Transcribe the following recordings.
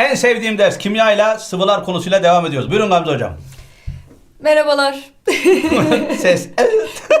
En sevdiğim ders kimyayla sıvılar konusuyla devam ediyoruz. Buyurun Gamze hocam. Merhabalar. Ses.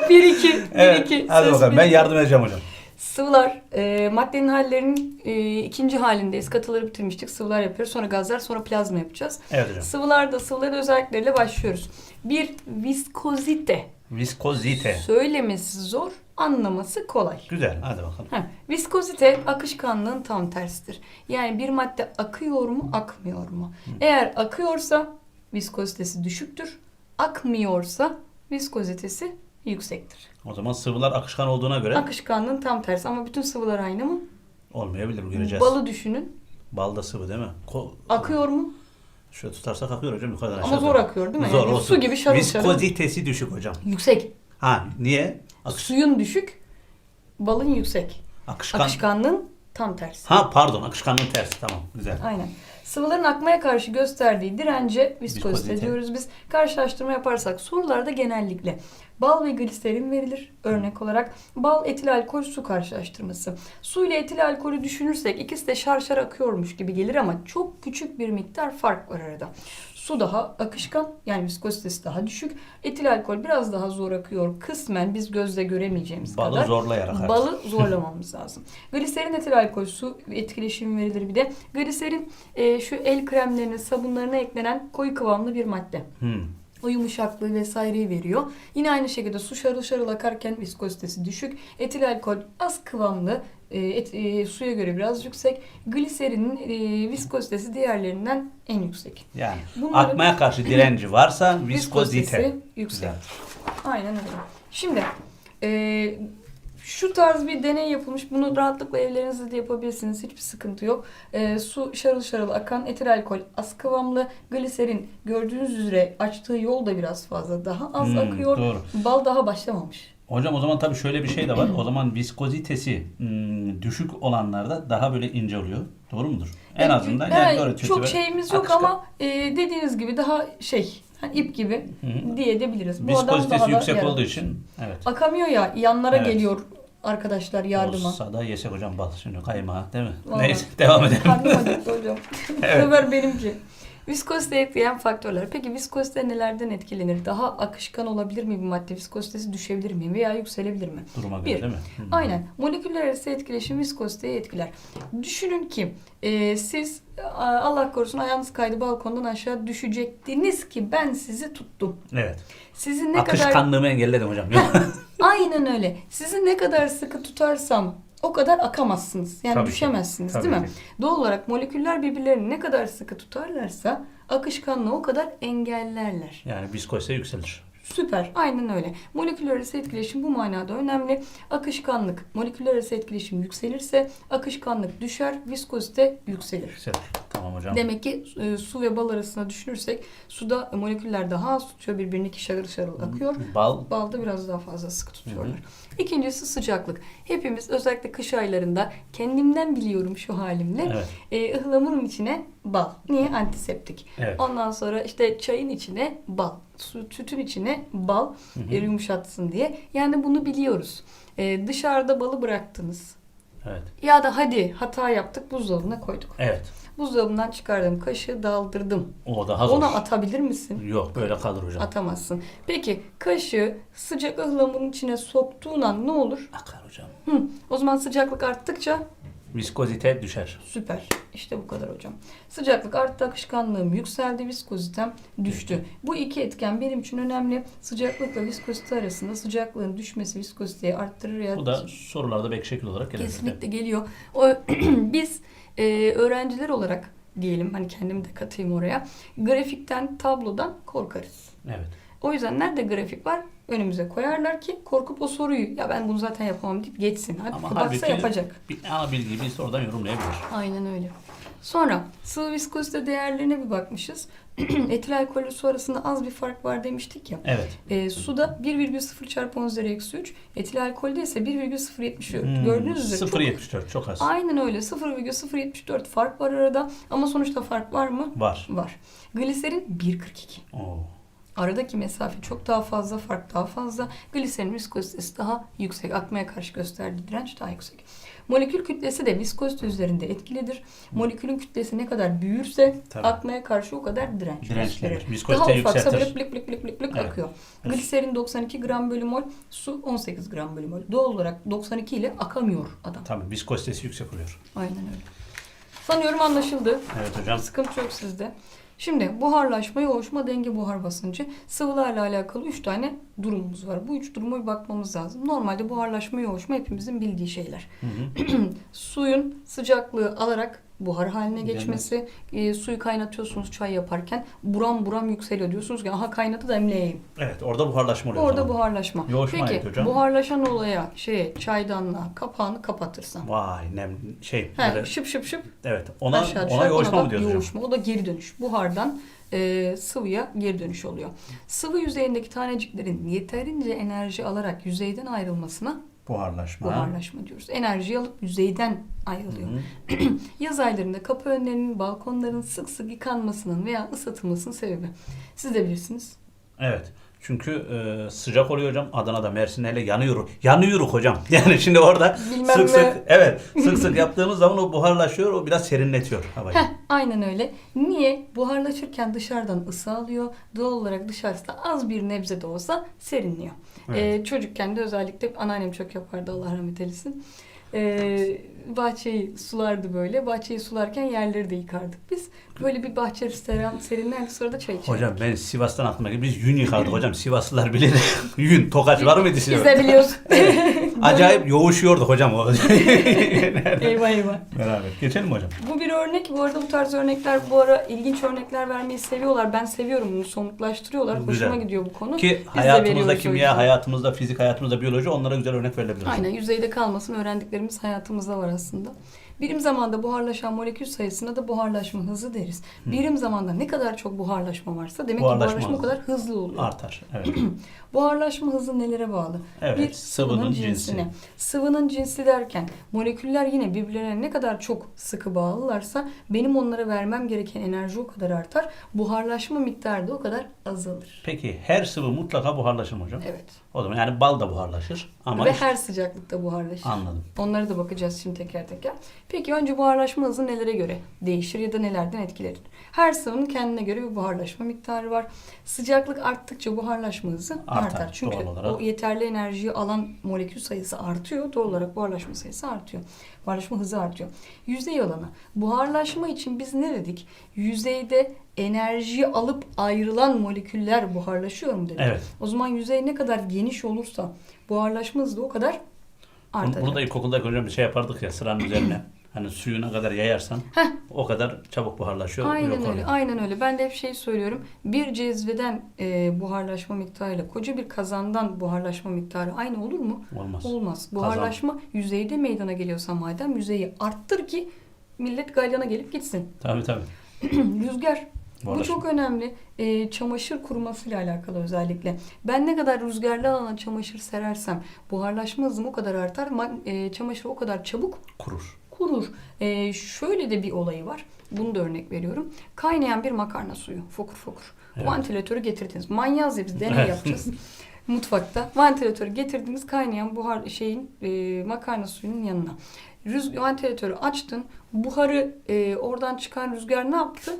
1 2 1 Evet. 2. Hadi bakalım ben yardım edeceğim hocam. Sıvılar, e, maddenin hallerinin e, ikinci halindeyiz. Katıları bitirmiştik. Sıvılar yapıyoruz. Sonra gazlar, sonra plazma yapacağız. Evet hocam. Sıvılarda sıvıların özellikleriyle başlıyoruz. Bir viskozite. Viskozite. Söylemesi zor, anlaması kolay. Güzel. Hadi bakalım. Heh, viskozite akışkanlığın tam tersidir. Yani bir madde akıyor mu, akmıyor mu? Eğer akıyorsa viskozitesi düşüktür. Akmıyorsa viskozitesi yüksektir. O zaman sıvılar akışkan olduğuna göre Akışkanlığın tam tersi ama bütün sıvılar aynı mı? olmayabilir. Göreceğiz. Balı düşünün. Bal da sıvı değil mi? Ko- Akıyor mu? Şöyle tutarsak akıyor hocam yukarıdan Ama aşağı zor doğru. akıyor değil mi? Zor Yani olsun. su gibi şarıl şarıl. Viskozitesi düşük hocam. Yüksek. Ha niye? Akış, Suyun düşük, balın yüksek. akışkan. Akışkanlığın tam tersi. Ha pardon akışkanlığın tersi tamam güzel. Aynen. Sıvıların akmaya karşı gösterdiği dirence viskozite Viskozite. diyoruz biz. Karşılaştırma yaparsak sorularda genellikle bal ve gliserin verilir. Örnek olarak bal etil alkol su karşılaştırması. Su ile etil alkolü düşünürsek ikisi de şarşar akıyormuş gibi gelir ama çok küçük bir miktar fark var arada. Su daha akışkan yani viskozitesi daha düşük. Etil alkol biraz daha zor akıyor. Kısmen biz gözle göremeyeceğimiz Balı kadar. zorlayarak artık. Balı zorlamamız lazım. Gliserin etil alkol su etkileşimi verilir bir de. Gliserin e, şu el kremlerine, sabunlarına eklenen koyu kıvamlı bir madde. Hmm. O yumuşaklığı vesaireyi veriyor. Yine aynı şekilde su şarıl şarıl akarken viskozitesi düşük. Etil alkol az kıvamlı, e, et- e, suya göre biraz yüksek. Gliserinin e, viskozitesi diğerlerinden en yüksek. Yani Bunların- akmaya karşı direnci varsa viskozite. Viskozitesi yüksek. Güzel. Aynen öyle. Şimdi e, şu tarz bir deney yapılmış. Bunu rahatlıkla evlerinizde de yapabilirsiniz. Hiçbir sıkıntı yok. E, su şarıl şarıl akan etil alkol az kıvamlı. Gliserin gördüğünüz üzere açtığı yol da biraz fazla daha az Hmm, akıyor. doğru. Bal daha başlamamış. Hocam o zaman tabii şöyle bir şey de var. O zaman viskozitesi hmm, düşük olanlarda daha böyle ince oluyor. Doğru mudur? En E, azından yani yani çok şeyimiz yok akışkan. ama e, dediğiniz gibi daha şey hani ip gibi Hı hı. diye adam Viskozitesi yüksek yarar. olduğu için evet. Akamıyor ya yanlara Evet. geliyor arkadaşlar yardıma. Olsa da yesek hocam bal şimdi kaymağı değil mi? Vallahi. Neyse devam edelim. Karnım acıktı hocam. Evet. Bu sefer benimki. Viskozite etkileyen faktörler. Peki viskozite nelerden etkilenir? Daha akışkan olabilir mi bir madde? Viskozitesi düşebilir mi veya yükselebilir mi? Duruma göre Bir. değil mi? Hı. Aynen. Moleküller arası etkileşim viskoziteyi etkiler. Düşünün ki e, siz Allah korusun ayağınız kaydı balkondan aşağı düşecektiniz ki ben sizi tuttum. Evet. Sizin ne kadar Akışkanlığımı engelledim hocam. Aynen öyle. Sizi ne kadar sıkı tutarsam o kadar akamazsınız. Yani Tabii ki. düşemezsiniz Tabii değil mi? ki. Doğal olarak moleküller birbirlerini ne kadar sıkı tutarlarsa akışkanlığı o kadar engellerler. yani viskozite yükselir. Süper. Aynen öyle. Moleküller arası etkileşim bu manada önemli. Akışkanlık, moleküller arası etkileşim yükselirse akışkanlık düşer, viskozite yükselir. Yükselir. Tamam hocam. Demek ki e, su ve bal arasında düşünürsek suda moleküller daha az tutuyor birbirini iki şarıl şarıl akıyor. Bal Balda biraz daha fazla sıkı tutuyorlar. İkincisi sıcaklık. Hepimiz özellikle kış aylarında kendimden biliyorum şu halimle. Evet. E, ıhlamurun içine bal. Niye? Antiseptik. Evet. Ondan sonra işte çayın içine bal. Su, sütün içine bal e, yumuşatsın diye. Yani bunu biliyoruz. E, dışarıda balı bıraktınız. Evet. Ya da hadi hata yaptık buzdolabına koyduk. Evet. Buzdolabından çıkardım kaşığı daldırdım. O daha zor. Ona atabilir misin? Yok böyle kalır hocam. Atamazsın. Peki kaşığı sıcak ıhlamurun içine soktuğun an ne olur? Akar hocam. Hı, o zaman sıcaklık arttıkça Viskozite düşer. süper. İşte bu kadar hocam. Sıcaklık arttı, akışkanlığım yükseldi, viskozitem düştü. Bu iki etken benim için önemli. Sıcaklıkla viskozite arasında sıcaklığın düşmesi viskoziteyi arttırır ya Bu da sorularda belki şekil olarak gelir. kesinlikle geliyor. O biz e, öğrenciler olarak diyelim hani kendimi de katayım oraya. Grafikten, tablodan korkarız. Evet. O yüzden nerede grafik var önümüze koyarlar ki korkup o soruyu ya ben bunu zaten yapamam deyip geçsin. Halbuki Ama baksa halbuki yapacak. bir ana bilgiyi bir sorudan yorumlayabilir. Aynen öyle. Sonra sıvı viskozite değerlerine bir bakmışız. Etil alkollü su arasında az bir fark var demiştik ya. Evet. E, suda 1,0 çarpı 10 üzeri eksi 3. Etil alkolde ise 1,074. Hmm, Gördüğünüz üzere çok 0.74 çok az. Aynen öyle. 0,074 fark var arada. Ama sonuçta fark var mı? Var. Var. Gliserin 1,42. Oo. Aradaki mesafe çok daha fazla, fark daha fazla. Gliserin viskozitesi daha yüksek. Akmaya karşı gösterdiği direnç daha yüksek. Molekül kütlesi de viskozite üzerinde etkilidir. Molekülün kütlesi ne kadar büyürse Tabii. akmaya karşı o kadar direnç gösterir. Daha ufaksa yükseltir. böyle blik blik blik blik blik Evet. akıyor. Gliserin 92 gram bölü mol, su 18 gram bölü mol. Doğal olarak 92 ile akamıyor adam. Tabii viskozitesi yüksek oluyor. Aynen öyle. Sanıyorum anlaşıldı. Evet hocam. Sıkıntı yok sizde. Şimdi buharlaşma, yoğuşma, denge buhar basıncı. Sıvılarla alakalı 3 tane durumumuz var. Bu üç duruma bir bakmamız lazım. Normalde buharlaşma, yoğuşma hepimizin bildiği şeyler. Hı hı. Suyun sıcaklığı alarak buhar haline geçmesi. E, suyu kaynatıyorsunuz çay yaparken buram buram yükseliyor. Diyorsunuz ki aha kaynadı demleyeyim. Evet orada buharlaşma oluyor. Orada buharlaşma. Yoğuşma Peki hocam? buharlaşan olaya şeye çaydanlığa kapağını kapatırsan. Vay nem şey He, böyle, şıp şıp şıp evet ona düşer. ona yoğuşma Ona mı da diyoruz hocam? yoğuşma. O da geri dönüş. Buhardan e, sıvıya geri dönüş oluyor. Sıvı yüzeyindeki taneciklerin yeterince enerji alarak yüzeyden ayrılmasına Buharlaşma. buharlaşma diyoruz. Enerji alıp yüzeyden ayrılıyor. Hı hı. Yaz aylarında kapı önlerinin, balkonların sık sık yıkanmasının veya ısıtılmasının sebebi. Siz de bilirsiniz. Evet. Çünkü e, sıcak oluyor hocam. Adana'da, Mersin'de hele yanıyor. Yanıyoruz hocam. Yani şimdi orada Bilmem sık ne. sık evet sık sık yaptığımız zaman o buharlaşıyor. O biraz serinletiyor havayı. Heh, aynen öyle. Niye? Buharlaşırken dışarıdan ısı alıyor. Doğal olarak dışarısı da az bir nebze de olsa serinliyor. Evet. Ee, çocukken de özellikle anneannem çok yapardı Allah rahmet eylesin. Ee, bahçeyi sulardı böyle. Bahçeyi sularken yerleri de yıkardık biz. Böyle bir bahçe serin, serinlerdi sonra da çay içerdik. Hocam ben Sivas'tan aklıma geldi. Biz yün yıkardık hocam. Sivaslılar bilir. yün, tokaç var mıydı Biz Sivas'ta? de biliyoruz. Acayip yoğuşuyorduk hocam o. eyvah eyvah. Beraber. Geçelim mi hocam? Bu bir örnek. Bu arada bu tarz örnekler bu ara ilginç örnekler vermeyi seviyorlar. Ben seviyorum bunu somutlaştırıyorlar. Hoşuma Güzel. gidiyor bu konu. Ki Biz hayatımızda o kimya, hayatımızda fizik, hayatımızda biyoloji onlara güzel örnek verilebilir. Aynen yüzeyde kalmasın öğrendiklerimiz hayatımızda var aslında. Birim zamanda buharlaşan molekül sayısına da buharlaşma hızı deriz. Birim zamanda ne kadar çok buharlaşma varsa demek Buharlaşma ki buharlaşma o hızı. kadar hızlı oluyor. Artar. Evet. Buharlaşma hızı nelere bağlı? Evet, Bir sıvının cinsi. Sıvının cinsi derken moleküller yine birbirlerine ne kadar çok sıkı bağlılarsa benim onlara vermem gereken enerji o kadar artar. Buharlaşma miktarı da o kadar azalır. Peki her sıvı mutlaka buharlaşır mı hocam? Evet. O zaman yani bal da buharlaşır. Ama Ve işte- her sıcaklıkta buharlaşır. Anladım. Onlara da bakacağız şimdi teker teker. Peki önce buharlaşma hızı nelere göre değişir ya da nelerden etkilenir? Her sıvının kendine göre bir buharlaşma miktarı var. Sıcaklık arttıkça buharlaşma hızı Artar, artar. Çünkü doğal olarak. o yeterli enerjiyi alan molekül sayısı artıyor. Doğal olarak buharlaşma sayısı artıyor. Buharlaşma hızı artıyor. Yüzey alanı. Buharlaşma için biz ne dedik? Yüzeyde enerji alıp ayrılan moleküller buharlaşıyor mu dedik? Evet. O zaman yüzey ne kadar geniş olursa buharlaşma hızı da o kadar Bunu, artacak. bunu da ilkokulda bir şey yapardık ya sıranın üzerine. Hani suyu ne kadar yayarsan o kadar çabuk buharlaşıyor. Aynen öyle. oluyor. Aynen öyle. Ben de hep şey söylüyorum. Bir cezveden e, buharlaşma miktarıyla koca bir kazandan buharlaşma miktarı aynı olur mu? Olmaz. Olmaz. Buharlaşma yüzeyde meydana geliyorsa madem yüzeyi arttır ki millet galyana gelip gitsin. Tabii tabii. Rüzgar. Bu çok önemli. E, çamaşır kurumasıyla alakalı özellikle. Ben ne kadar rüzgarlı alana çamaşır serersem buharlaşma hızım o kadar artar. E, çamaşır o kadar çabuk Kurur. Kurur. Ee, şöyle de bir olayı var. Bunu da örnek veriyorum. Kaynayan bir makarna suyu. Fokur fokur. Evet. Vantilatörü getirdiniz. Manyaz ya biz deney Evet. yapacağız. Mutfakta. Vantilatörü getirdiniz kaynayan buhar şeyin e, makarna suyunun yanına. Rüz vantilatörü açtın. Buharı e, oradan çıkan rüzgar ne yaptı?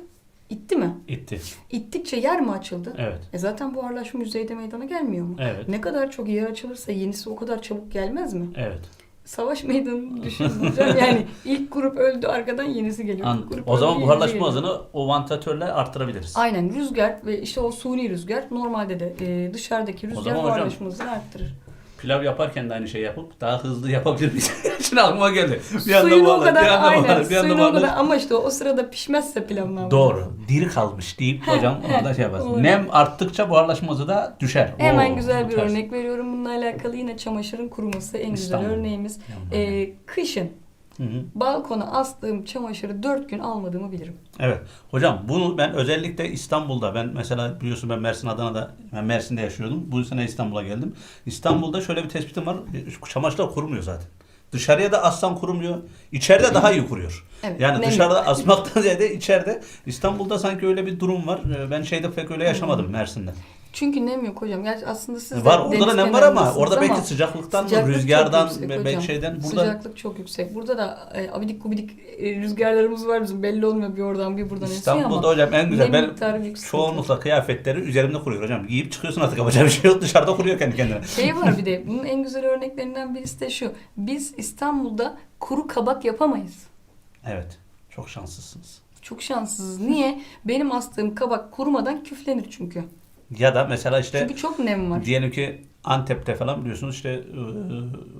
İtti mi? İtti. İttikçe yer mi açıldı? Evet. E zaten buharlaşma yüzeyde meydana gelmiyor mu? Evet. Ne kadar çok yer açılırsa yenisi o kadar çabuk gelmez mi? Evet. Savaş meydanını düşüneceğim. yani ilk grup öldü arkadan yenisi geliyor. An- grup o zaman buharlaşma hızını o vantilatörle arttırabiliriz. Aynen rüzgar ve işte o suni rüzgar normalde de e, dışarıdaki rüzgar buharlaşma hızını arttırır. Pilav yaparken de aynı şey yapıp daha hızlı yapabilir miyiz? Şimdi aklıma geldi. Bir anda Suyunu o kadar bir anda aynen buharlar, bir anda suyunu o kadar ama işte o sırada pişmezse pilav ne yapacağız? Doğru. Diri kalmış deyip hocam orada şey yaparsın. Doğru. Nem arttıkça buharlaşma hızı da düşer. Hemen Oo, güzel bir ters. örnek veriyorum. Bununla alakalı yine çamaşırın kuruması en güzel İstanbul. örneğimiz. Yandan E, kışın Hı hı. balkona astığım çamaşırı dört gün almadığımı bilirim. Evet. Hocam bunu ben özellikle İstanbul'da ben mesela biliyorsun ben Mersin Adana'da ben Mersin'de yaşıyordum. Bu sene İstanbul'a geldim. İstanbul'da şöyle bir tespitim var. E, Çamaşırlar kurumuyor zaten. Dışarıya da aslan kurumuyor. İçeride daha iyi kuruyor. Evet, yani nemli. dışarıda asmaktan ziyade içeride İstanbul'da sanki öyle bir durum var. E, Ben şeyde pek öyle yaşamadım Mersin'de. Çünkü nem yok hocam. Gerçi aslında siz var orada da nem var ama orada belki sıcaklıktan sıcaklık rüzgardan, hocam. belki şeyden. Burada Sıcaklık çok yüksek. Burada da e, abidik gubidik e, rüzgarlarımız var bizim. Belli olmuyor bir oradan bir buradan İstanbul'da ama hocam en güzel. Ben çoğunlukla kıyafetleri üzerimde kuruyor hocam. Giyip çıkıyorsun artık yapacak bir şey yok. Dışarıda kuruyor kendi kendine. Şey var bir de bunun en güzel örneklerinden birisi de şu. Biz İstanbul'da kuru kabak yapamayız. Evet. Çok şanslısınız. Çok şanssızız. Niye? Benim astığım kabak kurumadan küflenir çünkü. Ya da mesela işte Çünkü çok nem var. diyelim ki Antep'te falan biliyorsunuz işte e,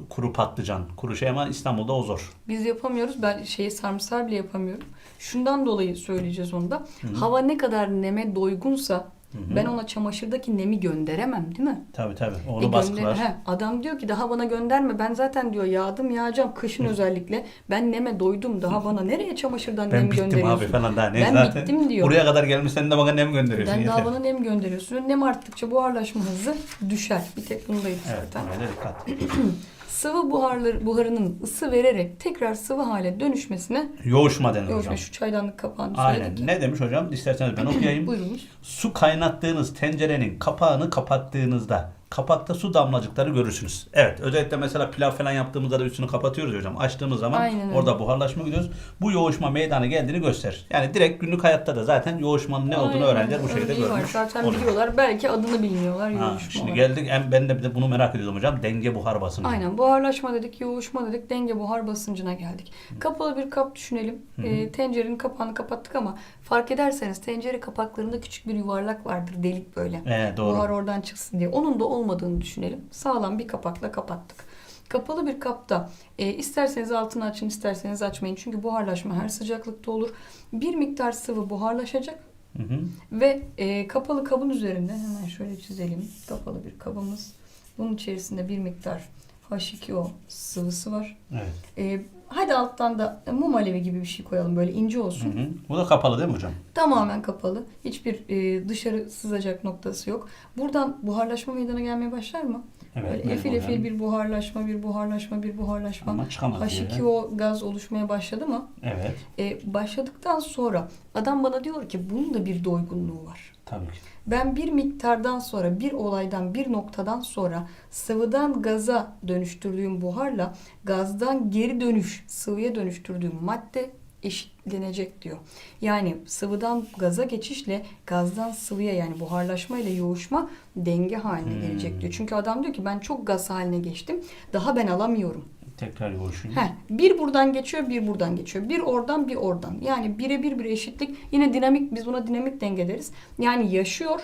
kuru patlıcan, kuru şey ama İstanbul'da o zor. Biz yapamıyoruz. Ben şeyi sarımsağı bile yapamıyorum. Şundan dolayı söyleyeceğiz onu da. Hava ne kadar neme doygunsa ben ona çamaşırdaki nemi gönderemem değil mi? Tabii tabii. E Onu gönder- baskılar. He, adam diyor ki daha bana gönderme. Ben zaten diyor yağdım yağacağım kışın özellikle. Ben neme doydum. Daha bana nereye çamaşırdan Ben nem bittim gönderiyorsun? abi falan daha ne Ben zaten. bittim diyor. Buraya kadar gelmiş sen de bana nem gönderiyorsun. Ben yeter. daha bana nem gönderiyorsun. Nem arttıkça buharlaşma hızı düşer. Bir tek bundaydı Evet, zaten. da dikkat. Sıvı buharları, buharının ısı vererek tekrar sıvı hale dönüşmesine Yoğuşma denir Yok, hocam. şu çaydanlık kapağını Aynen. söyledik. Ne demiş hocam? İsterseniz ben okuyayım. Buyurunuz. Su kaynattığınız tencerenin kapağını kapattığınızda kapakta su damlacıkları görürsünüz. Evet özellikle mesela pilav falan yaptığımızda da üstünü kapatıyoruz hocam. Açtığımız zaman Aynen öyle. orada buharlaşma gidiyoruz. Bu yoğuşma meydana geldiğini gösterir. Yani direkt günlük hayatta da zaten yoğuşmanın ne olduğunu Aynen, öğrenciler bu şekilde örneği var. görmüş. Zaten olur. biliyorlar. Belki adını bilmiyorlar. Ha, yoğuşma şimdi olarak. geldik en ben de bir de bunu merak ediyordum hocam. Denge buhar basıncı. Aynen buharlaşma dedik, yoğuşma dedik, denge buhar basıncına geldik. Kapalı bir kap düşünelim. Ee, tencerenin kapağını kapattık ama fark ederseniz tencere kapaklarında küçük bir yuvarlak vardır, delik böyle. Ee, doğru. Buhar oradan çıksın diye. Onun da olmadığını düşünelim. Sağlam bir kapakla kapattık. Kapalı bir kapta e, isterseniz altını açın isterseniz açmayın. Çünkü buharlaşma her sıcaklıkta olur. Bir miktar sıvı buharlaşacak Hı hı. ve e, kapalı kabın üzerinde hemen şöyle çizelim. Kapalı bir kabımız. Bunun içerisinde bir miktar H2O sıvısı var. Evet. E, hadi alttan da mum alevi gibi bir şey koyalım böyle ince Hı olsun. hı. Bu da kapalı değil mi hocam? Tamamen kapalı. Hiçbir e, dışarı sızacak noktası yok. Buradan buharlaşma meydana gelmeye başlar mı? Evet. Böyle efil efil yani. bir buharlaşma, bir buharlaşma, bir buharlaşma. Ama çıkamaz bir yere. H2O gaz oluşmaya başladı mı? Evet. E, başladıktan sonra adam bana diyor ki bunun da bir doygunluğu var. Tabii ki. Ben bir miktardan sonra, bir olaydan, bir noktadan sonra sıvıdan gaza dönüştürdüğüm buharla gazdan geri dönüş, sıvıya dönüştürdüğüm madde eşitlenecek diyor. Yani sıvıdan gaza geçişle gazdan sıvıya yani buharlaşma ile yoğuşma denge haline Hmm. gelecek diyor. Çünkü adam diyor ki ben çok gaz haline geçtim. Daha ben alamıyorum. Tekrar yoğuşayım. Heh, bir buradan geçiyor, bir buradan geçiyor. Bir oradan, bir oradan. Yani birebir bir eşitlik. Yine dinamik, biz buna dinamik denge deriz. Yani yaşıyor,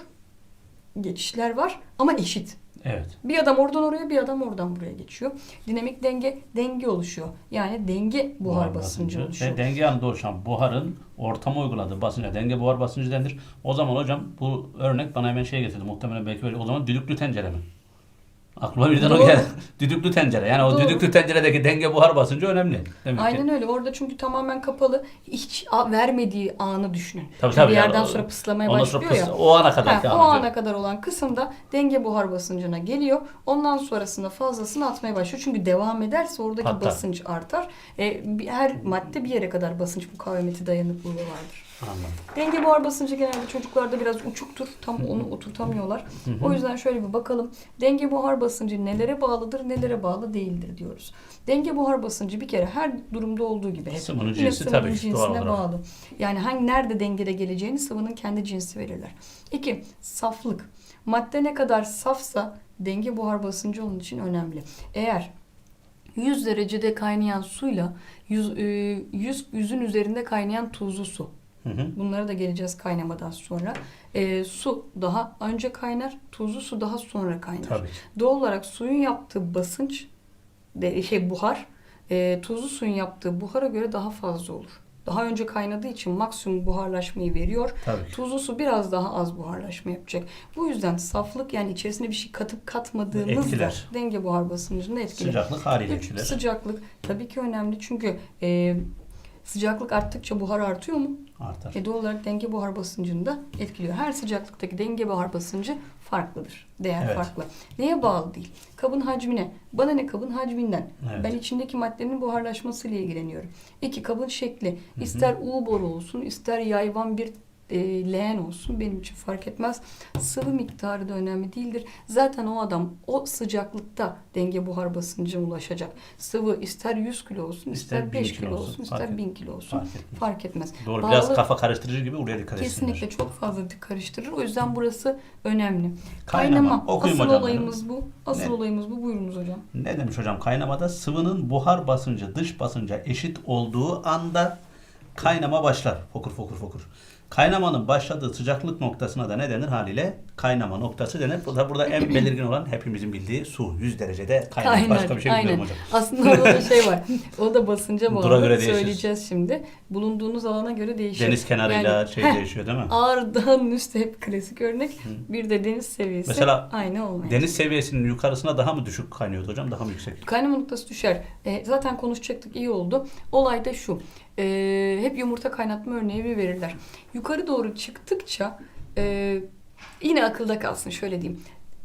geçişler var ama eşit. Evet. Bir adam oradan oraya, bir adam oradan buraya geçiyor. Dinamik denge, denge oluşuyor. Yani denge buhar, basıncı, oluşuyor. Ve denge yanında oluşan buharın ortama uyguladığı basınca denge buhar basıncı denir. O zaman hocam bu örnek bana hemen şey getirdi. Muhtemelen belki öyle. O zaman düdüklü tencere mi? Aklıma birden o Doğru. geldi. düdüklü tencere. Yani o Doğru. düdüklü tenceredeki denge buhar basıncı önemli. Demek Aynen ki. öyle. Orada çünkü tamamen kapalı. Hiç a- vermediği anı düşünün. Tabii, tabii bir yerden yani o- sonra pıslamaya Ondan sonra başlıyor pıs- ya. o ana kadar Ha, o ana kadar olan kısımda denge buhar basıncına geliyor. Ondan sonrasında fazlasını atmaya başlıyor. Çünkü devam ederse oradaki Patlar. basınç artar. E, bir- her madde bir yere kadar basınç mukavemeti dayanıklılığı vardır. Anladım. Denge buhar basıncı genelde çocuklarda biraz uçuktur. Tam onu oturtamıyorlar. O yüzden şöyle bir bakalım. Denge buhar basıncı nelere bağlıdır, nelere bağlı değildir diyoruz. Denge buhar basıncı bir kere her durumda olduğu gibi hep Sıvının cinsi sıvının tabii cinsine doğal olarak. bağlı. Yani hangi nerede dengede geleceğini sıvının kendi cinsi verirler. İki, saflık. Madde ne kadar safsa denge buhar basıncı onun için önemli. Eğer 100 derecede kaynayan suyla 100, e, 100 yüzün üzerinde kaynayan tuzlu su. Hı hı. Bunlara da geleceğiz kaynamadan sonra. E, su daha önce kaynar, tuzlu su daha sonra kaynar. Tabii. Doğal olarak suyun yaptığı basınç, de, şey buhar, e, tuzlu suyun yaptığı buhara göre daha fazla olur. Daha önce kaynadığı için maksimum buharlaşmayı veriyor. Tabii. Tuzlu su biraz daha az buharlaşma yapacak. Bu yüzden saflık yani içerisine bir şey katıp katmadığımız da Etkiler. denge buhar basıncını etkiler. Sıcaklık haliyle etkiler. sıcaklık tabii ki önemli çünkü e, sıcaklık arttıkça buhar artıyor mu? Artar. E, doğal olarak denge buhar basıncını da etkiliyor. Her sıcaklıktaki denge buhar basıncı farklıdır. Değer Evet. farklı. Neye bağlı değil? Kabın hacmine. Bana ne kabın hacminden? Evet. Ben içindeki maddenin buharlaşmasıyla ilgileniyorum. İki kabın şekli. İster U boru olsun, ister yayvan bir e, leğen olsun benim için fark etmez. Sıvı miktarı da önemli değildir. Zaten o adam o sıcaklıkta denge buhar basıncına ulaşacak. Sıvı ister 100 kilo olsun, İster ister 1000 5 kilo olsun, fark ister et- 1000 kilo olsun. Fark etmez. Fark etmez. Doğru Bağlı- biraz kafa karıştırıcı gibi oraya dikkat etsinler. Kesinlikle çok fazla karıştırır. O yüzden burası önemli. Kaynama. Kaynama. Okuyayım Asıl hocam olayımız bu. Asıl Ne? olayımız bu. Buyurunuz hocam. Ne demiş hocam? Kaynamada sıvının buhar basıncı dış basınca eşit olduğu anda kaynama başlar. Fokur fokur fokur. Kaynamanın başladığı sıcaklık noktasına da ne denir haliyle? Kaynama noktası denir. Bu da burada en belirgin olan hepimizin bildiği su. 100 derecede kaynar. Kaynar. Başka bir şey Aynen. bilmiyorum hocam. Aslında orada da şey var. O da basınca Dura bağlı. göre değişir. Söyleyeceğiz şimdi. Bulunduğunuz alana göre değişir. Deniz kenarıyla Yani- şey Heh, değişiyor değil mi? Ağır Dağı'nın üstü hep klasik örnek. Bir de deniz seviyesi Mesela aynı olmuyor. Deniz seviyesinin yukarısına daha mı düşük kaynıyordu hocam? Daha mı yüksek? Kaynama noktası düşer. E, zaten konuşacaktık iyi oldu. Olay da şu. E, hep yumurta kaynatma örneği verirler. Yukarı doğru çıktıkça e, yine akılda kalsın şöyle diyeyim.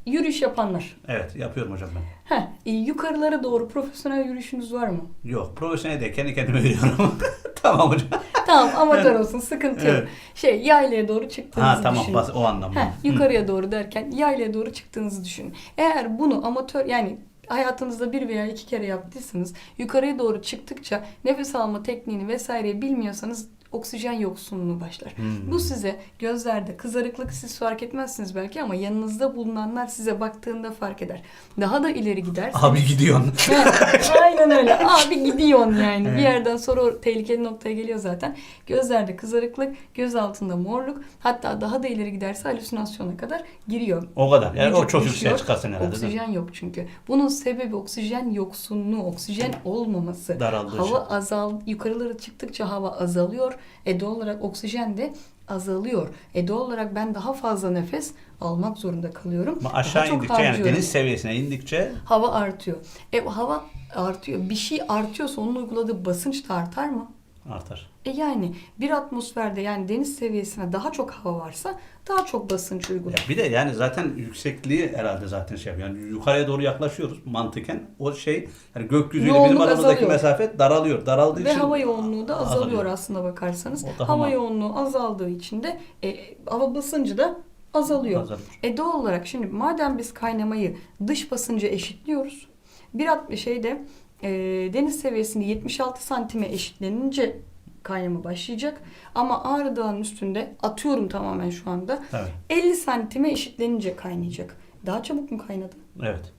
Yürüyüş yapanlar. Evet yapıyorum hocam ben. Heh, e, yukarılara doğru profesyonel yürüyüşünüz var mı? Yok profesyonel de kendi kendime veriyorum. tamam hocam. tamam amatör olsun sıkıntı yok. Evet. Şey yaylaya doğru çıktığınızı Ha tamam düşünün. bas, o anlamda. Heh, yukarıya doğru derken yaylaya doğru çıktığınızı düşünün. Eğer bunu amatör yani hayatınızda bir veya iki kere yaptıysanız yukarıya doğru çıktıkça nefes alma tekniğini vesaireyi bilmiyorsanız oksijen yoksunluğu başlar. Hmm. Bu size gözlerde kızarıklık siz fark etmezsiniz belki ama yanınızda bulunanlar size baktığında fark eder. Daha da ileri giderseniz Abi gidiyorsun. Aynen öyle. Abi gidiyorsun yani. Evet. Bir yerden sonra o tehlikeli noktaya geliyor zaten. Gözlerde kızarıklık, göz altında morluk, hatta daha da ileri giderse halüsinasyona kadar giriyor. O kadar. Yani o Vücut çok düşüyor. yükseğe çıkarsın herhalde. Oksijen yok çünkü. Bunun sebebi oksijen yoksunluğu, oksijen olmaması. Daraldığı Hava için. azal, yukarılara çıktıkça hava azalıyor. E doğal olarak oksijen de azalıyor. E doğal olarak ben daha fazla nefes almak zorunda kalıyorum. Ama Daha aşağı çok indikçe yani deniz seviyesine indikçe Hava artıyor. E hava artıyor. Bir şey artıyorsa onun uyguladığı basınç da artar mı? artar. E yani bir atmosferde yani deniz seviyesine daha çok hava varsa daha çok basınç Ya uygular. bir de yani zaten yüksekliği herhalde zaten şey yapıyor. Yani yukarıya doğru yaklaşıyoruz mantıken. O şey yani gökyüzüyle bizim aramızdaki azalıyor. mesafe daralıyor. Daraldığı Ve için hava yoğunluğu da azalıyor, azalıyor. aslında bakarsanız. O Hava ma- yoğunluğu azaldığı için de e, hava basıncı da azalıyor. azalıyor. E doğal olarak şimdi madem biz kaynamayı dış basınca eşitliyoruz. Bir at şeyde e, deniz seviyesinde 76 santime eşitlenince kaynama başlayacak. Ama Ağrı Dağı'nın üstünde atıyorum tamamen şu anda Evet. 50 santime eşitlenince kaynayacak. Daha çabuk mu kaynadı? Evet.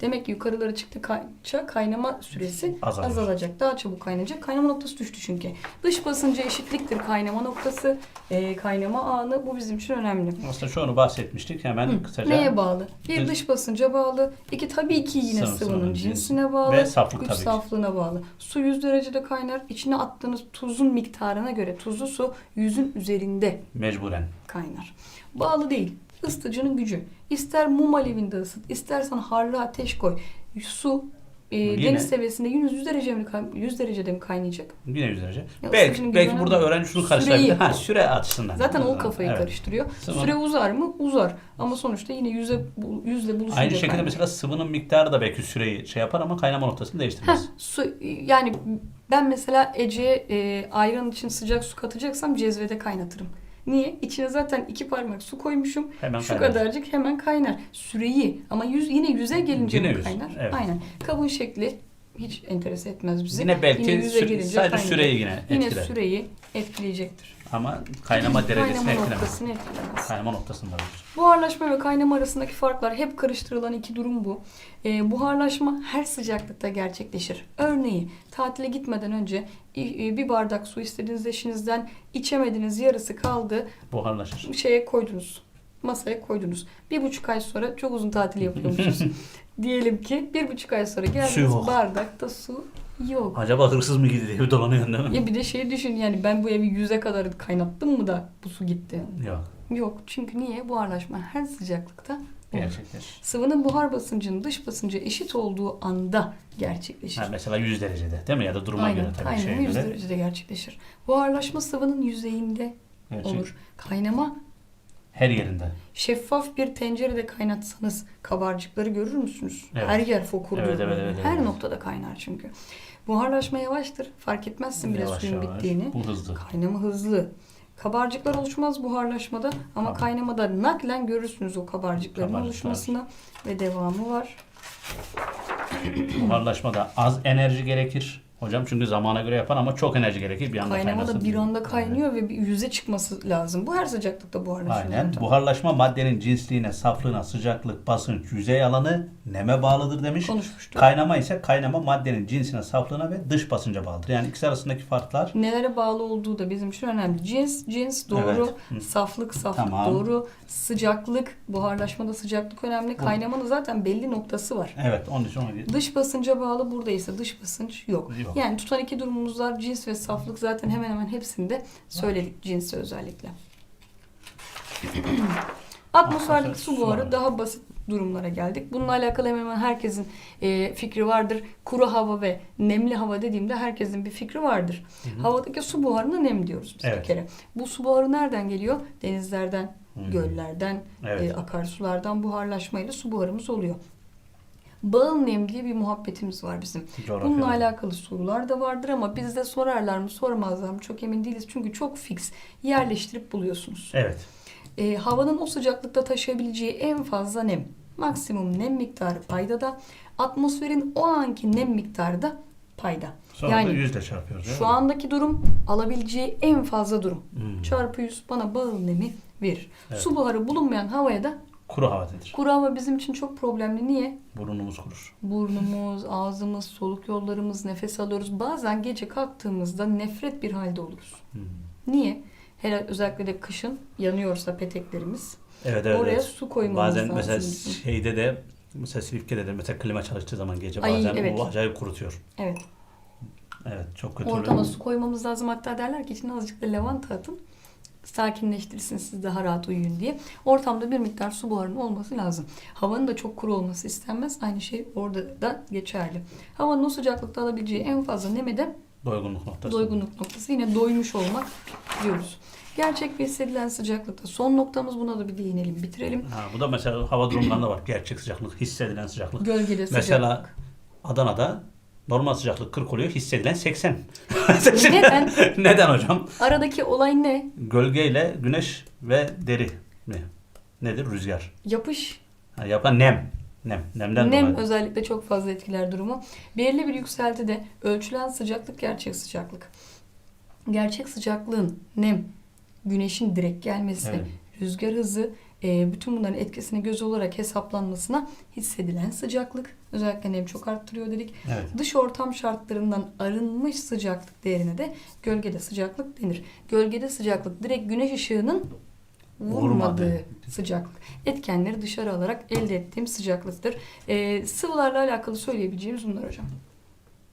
Demek ki yukarılara çıktıkça kaynama süresi Azalıyor. azalacak. Daha çabuk kaynayacak. Kaynama noktası düştü çünkü. Dış basınca eşitliktir kaynama noktası. e, kaynama anı bu bizim için önemli. Aslında şunu bahsetmiştik. Hemen Hı, kısaca Neye bağlı? Bir Dış- basınca bağlı. İki tabii ki yine Sıvı- sıvının cinsine bağlı. ve saflık Güç tabii ki. saflığına bağlı. Su 100 derecede kaynar. İçine attığınız tuzun miktarına göre tuzlu su 100'ün üzerinde mecburen. kaynar. Bağlı değil. Isıtıcının gücü. İster mum alevinde ısıt, istersen harlı ateş koy. Su e, Yine- deniz seviyesinde 100 derece mi kay- 100 derecede mi kaynayacak? Yine 100 derece. Ya belki belki burada önemli. öğrenci şunu karıştırabilir. Ha süre açısından. Zaten o kafayı Evet. karıştırıyor. Sıvı- Süre uzar mı? Uzar. Ama sonuçta yine yüze bu- yüzle buluşunca Aynı şekilde kaynar. mesela sıvının miktarı da belki süreyi şey yapar ama kaynama noktasını değiştirmez. su yani ben mesela Ece'ye e, ayran için sıcak su katacaksam cezvede kaynatırım. Niye? İçine zaten iki parmak su koymuşum. Hemen Şu kaynar. kadarcık hemen kaynar. Süreyi ama yüz yine yüze gelince Yine yüz, kaynar? evet. Aynen. Kabın şekli hiç enterese etmez bizi. Yine belki yüze süre- gelince sadece kaynayacak. süreyi yine Yine etkiler. süreyi etkileyecektir. Ama kaynama derecesini kaynama etkilemez. noktasını etkilemez. Kaynama noktasında var. Buharlaşma ve kaynama arasındaki farklar hep karıştırılan iki durum bu. Ee, buharlaşma her sıcaklıkta gerçekleşir. Örneğin tatile gitmeden önce i- i- bir bardak su istediğiniz eşinizden içemediniz yarısı kaldı Buharlaşır. şeye koydunuz. Masaya koydunuz. Bir buçuk ay sonra çok uzun tatil yapıyormuşuz. Diyelim ki bir buçuk ay sonra Su geldiniz yok. bardakta su yok. Acaba hırsız mı gidiyor diye dolanıyorsun değil mi? Ya bir de şeyi düşün yani ben bu evi yüze kadar kaynattım mı da bu su gitti. Yok. Yok çünkü niye? Buharlaşma her sıcaklıkta. Gerçekleşir. Sıvının buhar basıncının dış basıncı eşit olduğu anda gerçekleşir. Ha, mesela 100 derecede değil mi? Ya da duruma aynen, göre tabii aynen şeye 100 göre. derecede gerçekleşir. Buharlaşma sıvının yüzeyinde Gerçek. olur. Kaynama Her yerinde. şeffaf bir tencerede kaynatsanız kabarcıkları görür müsünüz? Evet. Her yer fokurdur. Evet, evet, böyle. evet, Her evet. noktada kaynar çünkü. Buharlaşma yavaştır. Fark etmezsin bile Yavaş suyun yavaş. bittiğini. Bu hızlı. Kaynama hızlı. Kabarcıklar oluşmaz buharlaşmada ama Tamam. kaynamada naklen görürsünüz o kabarcıkların Kabarcıklar. oluşmasını ve devamı var. Buharlaşmada az enerji gerekir. Hocam çünkü zamana göre yapan ama çok enerji gerekir bir anda Kaynamada kaynasın. bir anda kaynıyor ve bir yüze çıkması lazım. Bu her sıcaklıkta buharlaşıyor. Aynen. zaten. Buharlaşma maddenin cinsliğine, saflığına, sıcaklık, basınç, yüzey alanı neme bağlıdır demiş. Konuşmuştuk. Kaynama ise kaynama maddenin cinsine, saflığına ve dış basınca bağlıdır. Yani ikisi arasındaki farklar Nelere bağlı olduğu da bizim için önemli. Cins, cins doğru. Evet. Hı. Saflık, saflık Tamam. doğru. Sıcaklık, buharlaşmada sıcaklık önemli. Kaynamanın zaten belli noktası var. evet onun için onu Dış basınca bağlı burada ise dış basınç yok. Yok. Yani tutan iki durumumuz var. Cins ve saflık zaten hemen hemen hepsinde söyledik cinsi özellikle. Atmosferdeki su buharı daha basit durumlara geldik. Bununla alakalı hemen hemen herkesin e, fikri vardır. Kuru hava ve nemli hava dediğimde herkesin bir fikri vardır. Havadaki su buharına nem diyoruz biz bir Evet. kere. Bu su buharı nereden geliyor? Denizlerden, Hı. göllerden, Evet. e, akarsulardan buharlaşmayla su buharımız oluyor. Bağıl nem diye bir muhabbetimiz var bizim. coğrafya. Bununla alakalı sorular da vardır ama bizde sorarlar mı sormazlar mı çok emin değiliz. Çünkü çok fix yerleştirip buluyorsunuz. Evet. E, havanın o sıcaklıkta taşıyabileceği en fazla nem. Maksimum nem miktarı paydada. Atmosferin o anki nem miktarı da payda. Sonra da yani yüzle çarpıyoruz. şu mi? andaki durum alabileceği en fazla durum. Hmm. Çarpı 100 bana bağıl nemi verir. Evet. Su buharı bulunmayan havaya da Kuru hava denir. kuru hava bizim için çok problemli. Niye? Burnumuz kurur. Burnumuz, ağzımız, soluk yollarımız, nefes alıyoruz. Bazen gece kalktığımızda nefret bir halde oluruz. Hmm. Niye? Hele özellikle de kışın yanıyorsa peteklerimiz. Evet evet. Oraya evet. su koymamız Bazen lazım. mesela bizim. şeyde de mesela Silifke'de de mesela klima çalıştığı zaman gece Ay, bazen evet. o acayip kurutuyor. Evet. Evet çok kötü Ortama su koymamız lazım. Hatta derler ki içine azıcık da lavanta atın. Sakinleştirsin siz daha rahat uyuyun diye. Ortamda bir miktar su buharının olması lazım. Havanın da çok kuru olması istenmez. Aynı şey orada da geçerli. Havanın o sıcaklıkta alabileceği en fazla nemede Doygunluk noktası. doygunluk noktası. Yine doymuş olmak diyoruz. Gerçek ve hissedilen sıcaklıkta son noktamız buna da bir değinelim, bitirelim. Ha, bu da mesela hava durumlarında var. Gerçek sıcaklık, hissedilen sıcaklık. Gölgede sıcaklık. Mesela Adana'da normal sıcaklık 40 oluyor, hissedilen 80. Neden? Neden hocam? Aradaki olay ne? Gölgeyle güneş ve deri mi? Nedir? Rüzgar. Yapış. Ha, yapan nem. Nem. Nemden Nem dolayı. özellikle çok fazla etkiler durumu. Belirli bir yükseltide ölçülen sıcaklık gerçek sıcaklık. Gerçek sıcaklığın nem, güneşin direkt gelmesi, Evet. rüzgar hızı, e, bütün bunların etkisini göz olarak hesaplanmasına hissedilen sıcaklık. Özellikle nem çok arttırıyor dedik. Evet. Dış ortam şartlarından arınmış sıcaklık değerine de gölgede sıcaklık denir. Gölgede sıcaklık direkt güneş ışığının vurmadığı Vurmadığı. sıcaklık. Etkenleri dışarı alarak elde ettiğim sıcaklıktır. Ee, sıvılarla alakalı söyleyebileceğimiz bunlar hocam.